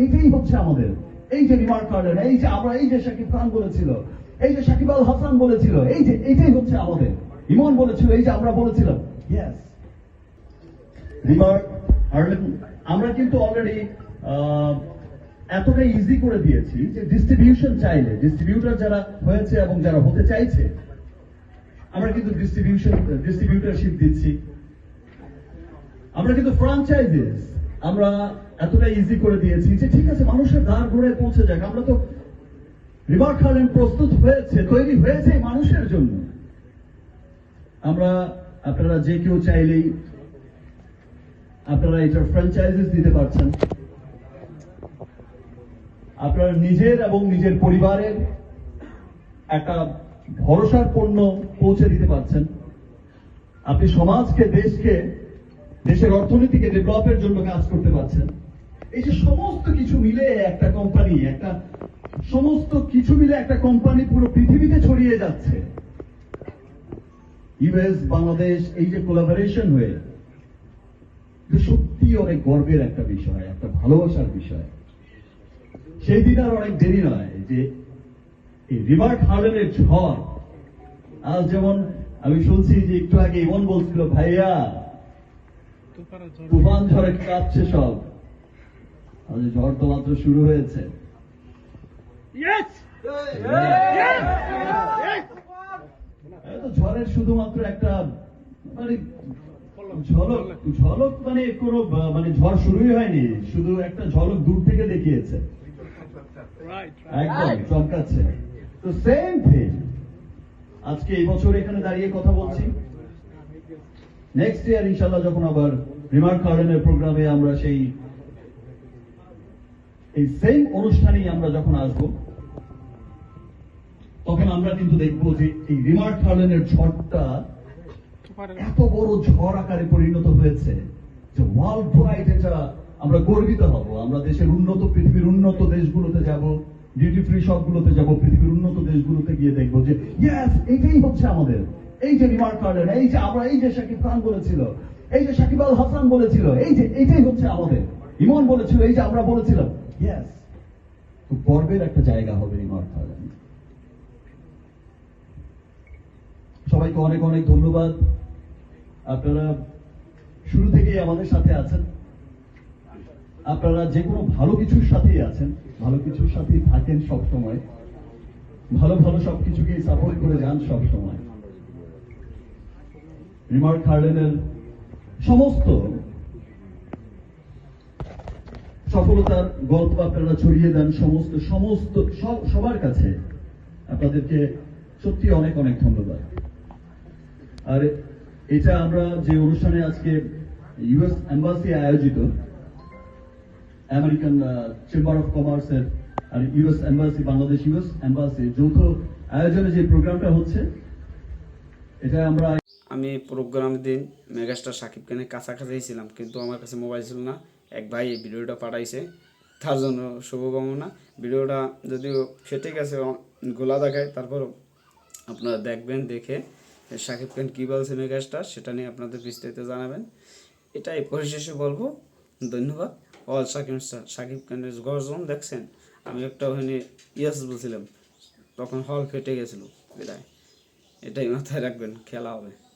এইটাই হচ্ছে আমাদের। এই যে রিমার্ক গার্ডেন এই যে আমরা, এই যে শাকিব খান বলেছিল, এই যে শাকিব আল হাসান বলেছিল, এই যে এইটাই হচ্ছে আমাদের। ইমন বলেছিল, এই যে আমরা বলেছিলাম। ইয়েস রিমার্ক আমরা কিন্তু অলরেডি এতটা ইজি করে দিয়েছি যে ডিস্ট্রিবিউশন চাইলে ডিস্ট্রিবিউটর যারা হয়েছে এবং যারা হতে চাইছে, আমরা কিন্তু ডিস্ট্রিবিউশন ডিস্ট্রিবিউটারশিপ দিচ্ছি। আমরা কিন্তু ফ্রাঞ্চাইজিস আমরা এতটা ইজি করে দিয়েছি যে ঠিক আছে, মানুষের দ্বার ঘুরে পৌঁছে যাক। আমরা তো রিভার খার্লেন প্রস্তুত হয়েছে, তৈরি হয়েছে মানুষের জন্য। আমরা আপনারা যে কেউ চাইলেই আপনারা এটার ফ্র্যাঞ্চাইজিস দিতে পারছেন। আপনারা নিজের এবং নিজের পরিবারের একটা ভরসার পণ্য পৌঁছে দিতে পারছেন। আপনি সমাজকে, দেশকে, দেশের অর্থনীতিকে ডেভেলপের জন্য কাজ করতে পারছেন। এই যে সমস্ত কিছু মিলে একটা কোম্পানি একটা সমস্ত কিছু মিলে একটা কোম্পানি পুরো পৃথিবীতে ছড়িয়ে যাচ্ছে। ইউএস বাংলাদেশ এই যে কোলাবোরেশন হয়ে সত্যি অনেক গর্বের একটা বিষয় একটা ভালোবাসার বিষয়। সেই দিন আর অনেক দেরি নয় যে এই রিভার হার্ডেনের ঝড় আজ যেমন আমি শুনছি যে একটু আগে ইমন বলছিল ভাইয়া তুফান ঝড়ে কাঁপছে সব। আজ ঝড় তো মাত্র শুরু হয়েছে। ঝড়ের শুধুমাত্র একটা মানে ঝলক ঝলক মানে কোনো মানে ঝড় শুরুই হয়নি শুধু একটা ঝলক দূর থেকে দেখিয়েছে। একদম চমকাচ্ছে। তো সেম থিং আজকে এই বছর এখানে দাঁড়িয়ে কথা বলছি। নেক্সট ইয়ার ইনশাল্লাহ যখন আবার রিমার্ক গার্ডেনের প্রোগ্রামে আমরা সেই এই সেম অনুষ্ঠানেই আমরা যখন আসব তখন আমরা কিন্তু দেখব যে এই রিমার্ক গার্ডেনের ঝড়টা এত বড় ঝড় আকারে পরিণত হয়েছে যে ওয়ার্ল্ড ওয়াইড এটা আমরা গর্বিত হব। আমরা দেশের উন্নত পৃথিবীর উন্নত দেশগুলোতে যাব ডিউটি ফ্রি শপগুলোতে যাব পৃথিবীর উন্নত দেশগুলোতে গিয়ে দেখব যে ইয়েস এইটাই হচ্ছে আমাদের। এই যে রিমার্ক গার্ডেন এই যে আমরা এই যে শাকিব খান বলেছিল এই যে শাকিব আল হাসান বলেছিল এই যে এইটাই হচ্ছে আমাদের। ইমন বলেছিল এই যে আমরা বলেছিলাম ইয়েস খুব গর্বের একটা জায়গা হবে রিমার্ক গার্ডেন সবাইকে অনেক অনেক ধন্যবাদ। আপনারা শুরু থেকেই আমাদের সাথে আছেন। আপনারা যে কোনো ভালো কিছুর সাথেই আছেন। ভালো কিছুর সাথেই থাকেন সব সময়। ভালো ভালো সবকিছুকে সাপোর্ট করে যান সব সময়। রিমার্ক হার্ডেনের সমস্ত সফলতার গল্প আপনারা ছড়িয়ে দেন সমস্ত সমস্ত সবার কাছে। আপনাদেরকে সত্যি অনেক অনেক ধন্যবাদ। আর এটা আমরা যে অনুষ্ঠানে আজকে ইউএস এম্বাসি আয়োজিত, আমেরিকান চেম্বার অফ কমার্সের আর US embassy, Bangladesh US embassy যৌথ আয়োজনে যে প্রোগ্রামটা হচ্ছে, এটা আমরা আমি প্রোগ্রাম দিন মেগাস্টার সাকিব খানের কাছাকাছি ছিলাম, কিন্তু আমার কাছে মোবাইল ছিল না। এক ভাই এই ভিডিওটা পাঠাইছে, তার জন্য শুভকামনা। ভিডিওটা যদিও ফেটে গেছে অ- গোলা দেখায় তারপর আপনারা দেখবেন, দেখে। সাকিব খান কী বলছে মেগাস্টার সেটা নিয়ে আপনাদের বিস্তারিত জানাবেন। এটাই পরিশেষে বলব, ধন্যবাদ। অল সাকিব সাকিব খানের গর্জন, দেখছেন? আমি একটা ওখানে ইয়েস বলছিলাম, তখন হল ফেটে গেছিল, বিদায়। এটাই মাথায় রাখবেন, খেলা হবে।